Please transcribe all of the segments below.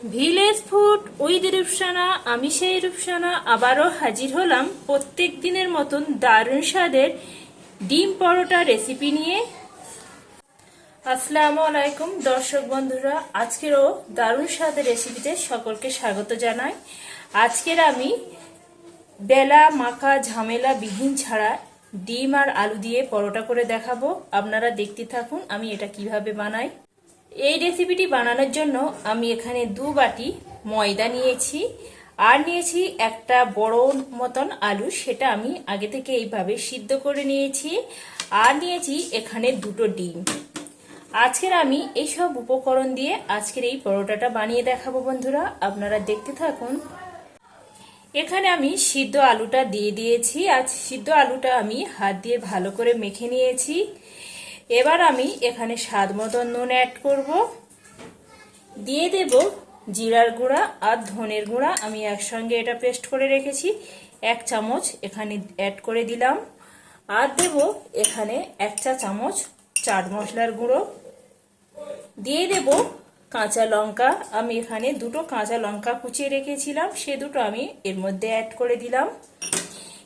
Village food with Rupsana আমি সেই রূপসানা, আবারও হাজির হলাম প্রত্যেক দিনের মতন দারুণ স্বাদের ডিম পরোটা রেসিপি নিয়ে। আসসালামু আলাইকুম দর্শক বন্ধুরা, আজকেরও দারুণ স্বাদের রেসিপিতে সকলকে স্বাগত জানাই। আজকের আমি বেলা, মাখা, ঝামেলা বিহীন ছাড়া ডিম আর আলু দিয়ে পরোটা করে দেখাবো। আপনারা দেখতে থাকুন আমি এটা কীভাবে বানাই। এই রেসিপিটি বানানোর জন্য আমি এখানে দু বাটি ময়দা নিয়েছি। আর নিয়েছি একটা বড় মতন আলু, সেটা আমি আগে থেকে এইভাবে সিদ্ধ করে নিয়েছি। আর নিয়েছি এখানে দুটো ডিম। আজকের আমি এইসব উপকরণ দিয়ে আজকের এই পরোটাটা বানিয়ে দেখাবো বন্ধুরা, আপনারা দেখতে থাকুন। এখানে আমি সিদ্ধ আলুটা দিয়ে দিয়েছি। আজ সিদ্ধ আলুটা আমি হাত দিয়ে ভালো করে মেখে নিয়েছি। এবার আমি এখানে স্বাদ মতন নুন অ্যাড করব। দিয়ে দেব জিরার গুঁড়া আর ধনের গুঁড়া। আমি একসঙ্গে এটা পেস্ট করে রেখেছি। এক চামচ এখানে অ্যাড করে দিলাম। আর দেব এখানে এক চা চামচ চাট মশলার গুঁড়ো। দিয়ে দেব কাঁচা লঙ্কা। আমি এখানে দুটো কাঁচা লঙ্কা কুচিয়ে রেখেছিলাম। সে দুটো আমি এর মধ্যে অ্যাড করে দিলাম।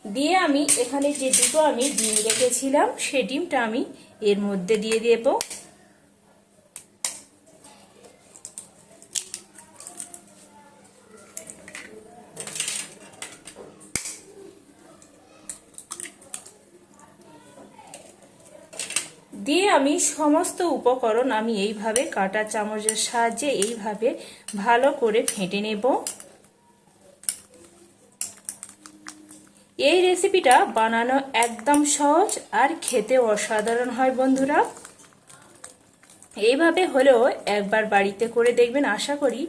দিয়ে আমি এখানে যে দুটো আমি ডিম রেখেছিলাম, সে ডিমটা আমি এর মধ্যে দিয়ে দেব। দিয়ে আমি সমস্ত উপকরণ আমি এইভাবে কাটা চামচের সাহায্যে এইভাবে ভালো করে ফেটে নেব। এই রেসিপিটা বানানো একদম সহজ আর খেতে অসাধারণ হয়, বন্ধুরা। এইভাবে হলেও একবার বাড়িতে করে দেখবেন, আশা করি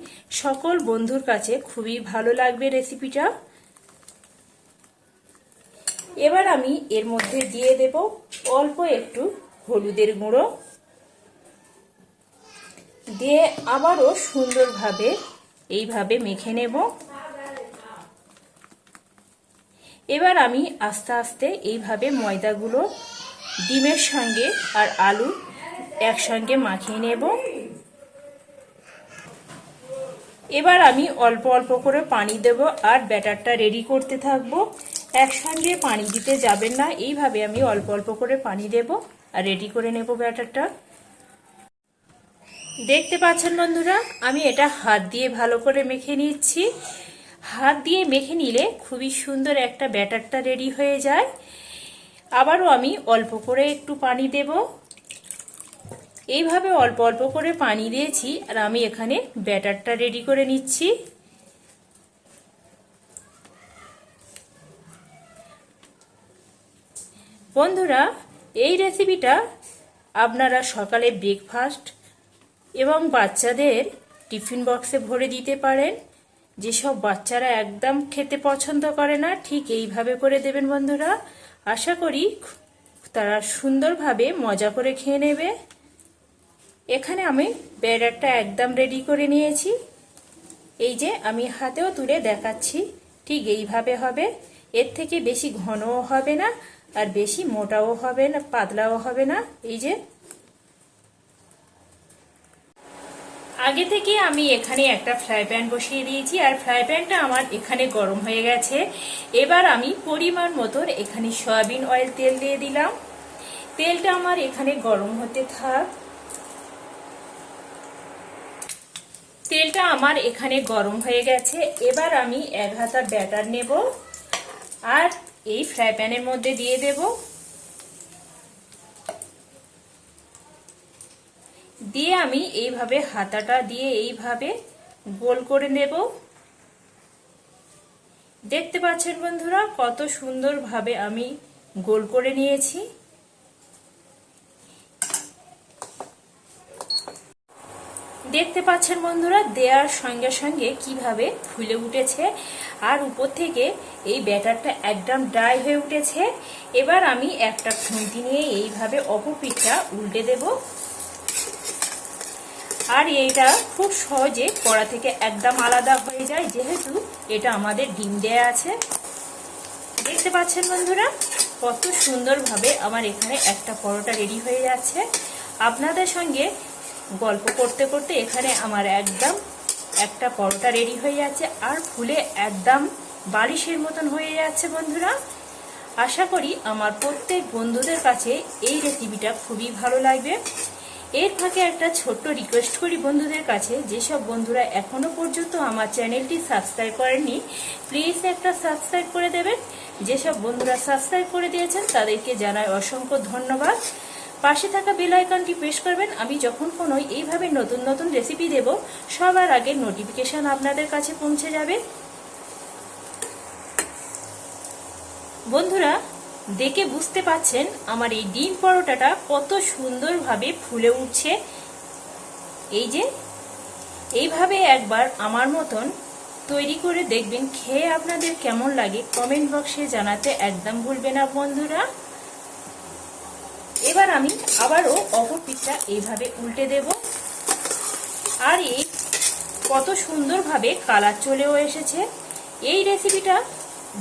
সকল বন্ধুর কাছে খুবই ভালো লাগবে রেসিপিটা এবার আমি এর মধ্যে দিয়ে দেব অল্প একটু হলুদের গুঁড়ো। দিয়ে আবারও সুন্দরভাবে এইভাবে মেখে নেব। এবার আমি আস্তে আস্তে এইভাবে ময়দাগুলো ডিমের সঙ্গে আর আলু একসঙ্গে মাখিয়ে নেব। এবার আমি অল্প অল্প করে পানি দেব আর ব্যাটারটা রেডি করতে থাকব। একসঙ্গে পানি দিতে যাবেন না, এইভাবে আমি অল্প অল্প করে পানি দেব আর রেডি করে নেব ব্যাটারটা। দেখতে পাচ্ছেন বন্ধুরা, আমি এটা হাত দিয়ে ভালো করে মেখে নিচ্ছি। হাত দিয়ে মেখে নিলে খুবই সুন্দর একটা ব্যাটারটা রেডি হয়ে যায়। আবারও আমি অল্প করে একটু পানি দেব। এইভাবে অল্প অল্প করে পানি দিয়েছি আর আমি এখানে ব্যাটারটা রেডি করে নিচ্ছি। বন্ধুরা, এই রেসিপিটা আপনারা সকালে ব্রেকফাস্ট এবং বাচ্চাদের টিফিন বক্সে ভরে দিতে পারেন। যেসব বাচ্চারা একদম খেতে পছন্দ করে না, ঠিক এইভাবে করে দেবেন বন্ধুরা। আশা করি তারা সুন্দরভাবে মজা করে খেয়ে নেবে। এখানে আমি ব্যাটারটা একদম রেডি করে নিয়েছি। এই যে আমি হাতেও তুলে দেখাচ্ছি, ঠিক এইভাবে হবে। এর থেকে বেশি ঘনও হবে না, আর বেশি মোটাও হবে না, পাতলাও হবে না। এই যে আগে থেকে আমি এখানে একটা ফ্রাই প্যান বসিয়ে দিয়েছি, আর ফ্রাই প্যানটা আমার এখানে গরম হয়ে গেছে। এবার আমি পরিমাণ মতন এখানে সয়াবিন অয়েল তেল দিয়ে দিলাম। তেলটা আমার এখানে গরম হতে থাক। তেলটা আমার এখানে গরম হয়ে গেছে। এবার আমি এক হাতা ব্যাটার নেব, আর এই ফ্রাই প্যানের মধ্যে দিয়ে দেব। দিয়ে আমি এইভাবে হাতাটা দিয়ে এইভাবে গোল করে নেব। দেখতে পাচ্ছেন বন্ধুরা, কত সুন্দরভাবে আমি গোল করে নিয়েছি। দেখতে পাচ্ছেন বন্ধুরা দেওয়ার সঙ্গে সঙ্গে কীভাবে ফুলে উঠেছে আর উপর থেকে এই ব্যাটারটা একদম ড্রাই হয়ে উঠেছে। এবার আমি একটা খুন্তি নিয়ে এইভাবে অপপিঠটা উল্টে দেব। আর এইটা খুব সহজে কড়া থেকে একদম আলাদা হয়ে যায়, যেহেতু এটা আমাদের ডিম দেয়া আছে। দেখতে পাচ্ছেন বন্ধুরা, কত সুন্দরভাবে আমার এখানে একটা পরোটা রেডি হয়ে যাচ্ছে। আপনাদের সঙ্গে গল্প করতে করতে এখানে আমার একদম একটা পরোটা রেডি হয়ে যাচ্ছে, আর ফুলে একদম বালিশের মতন হয়ে যাচ্ছে বন্ধুরা। আশা করি আমার প্রত্যেক বন্ধুদের কাছে এই রেসিপিটা খুবই ভালো লাগবে। এর ফাঁকে একটা ছোট্ট রিকোয়েস্ট করি বন্ধুদের কাছে। যেসব বন্ধুরা এখনও পর্যন্ত আমার চ্যানেলটি সাবস্ক্রাইব করেননি প্লিজ একটা সাবস্ক্রাইব করে দেবেন। যেসব বন্ধুরা সাবস্ক্রাইব করে দিয়েছেন, তাদেরকে জানাই অসংখ্য ধন্যবাদ। পাশে থাকা বেল আইকনটি প্রেস করবেন, আমি যখন কোনো এইভাবে নতুন নতুন রেসিপি দেব, সবার আগে নোটিফিকেশন আপনাদের কাছে পৌঁছে যাবে। বন্ধুরা দেখে বুঝতে পাচ্ছেন আমার এই ডিম পরোটাটা কত সুন্দরভাবে ফুলে উঠছে। এই যে, এইভাবে একবার আমার মতন তৈরি করে দেখবেন, খেয়ে আপনাদের কেমন লাগে কমেন্ট বক্সে জানাতে একদম ভুলবে না বন্ধুরা। এবার আমি আবারও অপর পিঠটা এইভাবে উল্টে দেব। আর এই কত সুন্দরভাবে কালার চলেও এসেছে। এই রেসিপিটা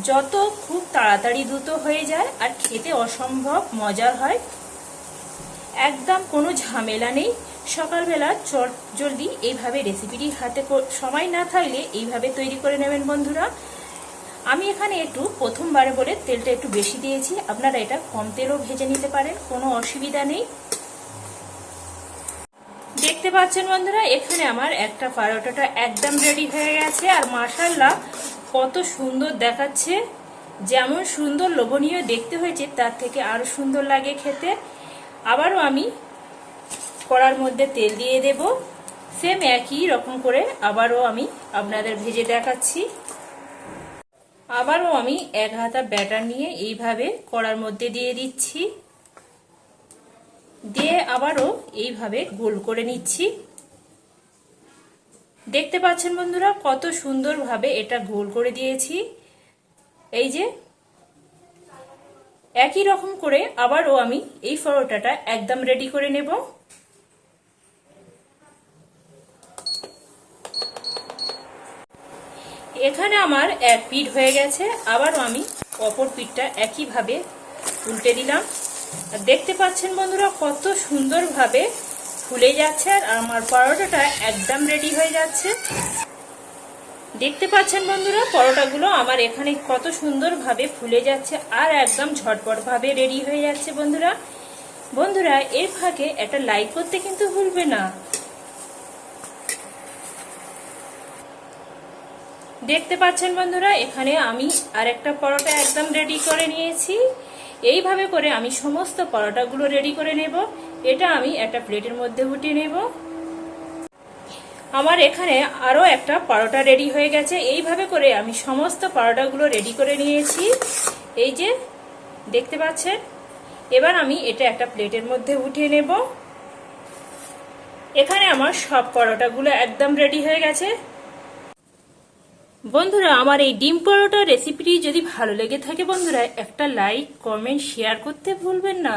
যত খুব তাড়াতাড়ি দ্রুত হয়ে যায় আর খেতে অসম্ভব মজার হয়। একদম কোনো ঝামেলা নেই। সকালবেলা চট জলদি এইভাবে রেসিপিটি হাতে সময় না থাকলে এইভাবে তৈরি করে নেবেন বন্ধুরা। আমি এখানে একটু প্রথমবারে বলে তেলটা একটু বেশি দিয়েছি। আপনারা এটা কম তেলও ভেজে নিতে পারেন, কোনো অসুবিধা নেই। দেখতে পাচ্ছেন বন্ধুরা, এখানে আমার একটা পারোটাটা একদম রেডি হয়ে গেছে। আর মাসাল্লাহ কত সুন্দর দেখাচ্ছে, যেমন সুন্দর লোভনীয় দেখতে হয়েছে, তার থেকে আরও সুন্দর লাগে খেতে। আবারও আমি কড়ার মধ্যে তেল দিয়ে দেব। সেম একই রকম করে আবারও আমি আপনাদের ভেজে দেখাচ্ছি। আবারও আমি এক হাতা ব্যাটার নিয়ে এইভাবে কড়ার মধ্যে দিয়ে দিচ্ছি। দিয়ে আবারও এইভাবে গোল করে নিচ্ছি। দেখতে পাচ্ছেন বন্ধুরা, কত সুন্দরভাবে এটা গোল করে দিয়েছি। এই যে, একই রকম করে আবারও আমি এই পরোটাটা একদম রেডি করে নেব। এখানে আমার এক পিঠ হয়ে গেছে, আবারও আমি অপর পিঠটা একইভাবে উল্টে দিলাম। দেখতে পাচ্ছেন বন্ধুরা, কত সুন্দরভাবে ফুলে যাচ্ছে আর আমার পরোটাটা একদম রেডি হয়ে যাচ্ছে। দেখতে পাচ্ছেন বন্ধুরা, পরোটাগুলো আমার এখানে কত সুন্দরভাবে ফুলে যাচ্ছে আর একদম ঝটপটভাবে রেডি হয়ে যাচ্ছে বন্ধুরা। বন্ধুরা, এর ফাঁকে একটা লাইক করতে কিন্তু ভুলবে না। দেখতে পাচ্ছেন বন্ধুরা, এখানে আমি আর একটা পরোটা একদম রেডি করে নিয়েছি। এইভাবে করে আমি সমস্ত পরোটাগুলো রেডি করে নেব। এটা আমি একটা প্লেটের মধ্যে উঠিয়ে নেব। আমার এখানে আরও একটা পরোটা রেডি হয়ে গেছে। এইভাবে করে আমি সমস্ত পরোটাগুলো রেডি করে নিয়েছি। এই যে, দেখতে পাচ্ছেন? এবার আমি এটা একটা প্লেটের মধ্যে উঠিয়ে নেব। এখানে আমার সব পরোটাগুলো একদম রেডি হয়ে গেছে। বন্ধুরা, আমার এই ডিম পরোটা রেসিপিটি যদি ভালো লেগে থাকে বন্ধুরা, একটা লাইক, কমেন্ট, শেয়ার করতে ভুলবেন না।